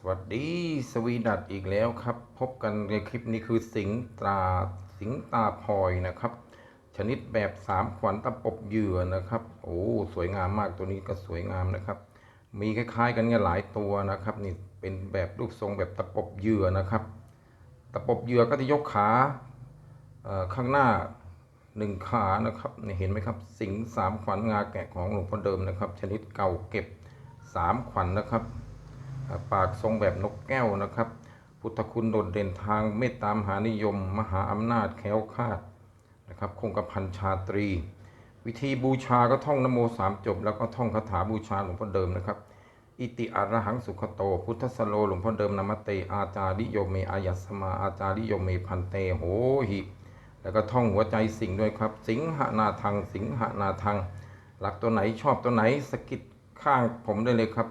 สวัสดีสวีดัตอีกแล้วครับ พบกันในคลิปนี้คือสิงตาสิงตาพลอยนะครับ ชนิดแบบสามขวัญตะปบเหยื่อนะครับ โอ้สวยงามมากตัวนี้ก็สวยงามนะครับ มีคล้ายๆกันเนี่ยหลายตัวนะครับ นี่เป็นแบบรูปทรงแบบตะปบเหยื่อนะครับ ตะปบเหยื่อก็จะยกขาข้างหน้าหนึ่งขานะครับเห็นไหมครับ สิงสามขวัญงาแกะของหลวงพ่อเดิมนะครับ ชนิดเก่าเก็บสามขวัญนะครับ ปากทรงแบบนกแก้วนะครับ พุทธคุณโดดเด่นทางเมตตามหานิยม มหาอำนาจแค้วคาดนะครับคงกระพันชาตรี วิธีบูชาก็ท่องนโมสามจบ แล้วก็ท่องคาถาบูชาหลวงพ่อเดิมนะครับ อิติอรหังสุขโต พุทธสโลหลวงพ่อเดิมนามเตอาจาริโยเมอายัสมาอาจาริโยเมพันเตโหหิแล้วก็ท่องหัวใจสิงด้วยครับ สิงหนาทัง สิงหนาทังหลักตัวไหนชอบตัวไหนสกิดข้างผมได้เลยครับ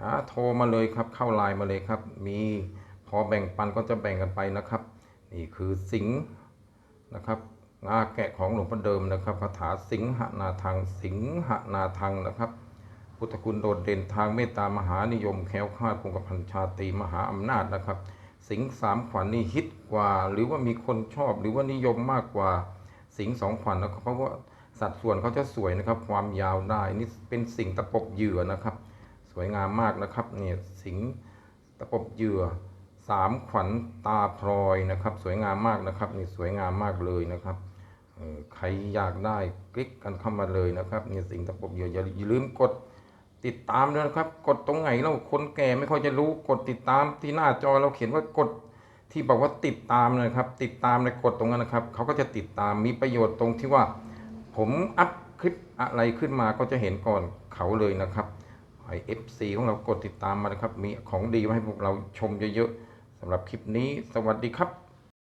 นะโทรมาเลยครับเข้าไลน์มาเลยครับ มีพอแบ่งปันก็จะแบ่งกันไปนะครับ นี่คือสิงห์นะครับงาแกะของหลวงพ่อเดิมนะครับคาถาสิงหนาทังสิงหนาทังนะครับ พุทธคุณโดดเด่นทางเมตตามหานิยมแคล้วคลาดคงกระพันชาตรีมหาอำนาจนะครับ สิงห์สามขวัญนี่ฮิตกว่า หรือว่ามีคนชอบหรือว่านิยมมากกว่าสิงห์สองขวัญนะครับเพราะว่าสัดส่วนเขาจะสวยนะครับ ความยาวได้นี่เป็นสิ่งตะปบเหยื่อนะครับ สวยงามมากนะครับเนี่ยสิงตะปบเหยื่อสามขวัญตาพลอยนะครับ สวยงามมากนะครับนี่สวยงามมากเลยนะครับใครอยากได้คลิกกันเข้ามาเลยนะครับนี่สิงตะปบเหยื่ออย่าลืมกดติดตามด้วยนะครับ กดตรงไหนแล้วคนแก่ไม่ค่อยจะรู้กดติดตามที่หน้าจอเราเขียนว่ากดที่บอกว่าติดตามนะครับ ติดตามในกดตรงนั้นนะครับเขาก็จะติดตามมีประโยชน์ตรงที่ว่า ผมอัพคลิปอะไรขึ้นมาก็จะเห็นก่อนเขาเลยนะครับ ไอเอฟซีของเรากดติดตามมานะครับ มีของดีมาให้พวกเราชมเยอะๆสำหรับคลิปนี้ สวัสดีครับ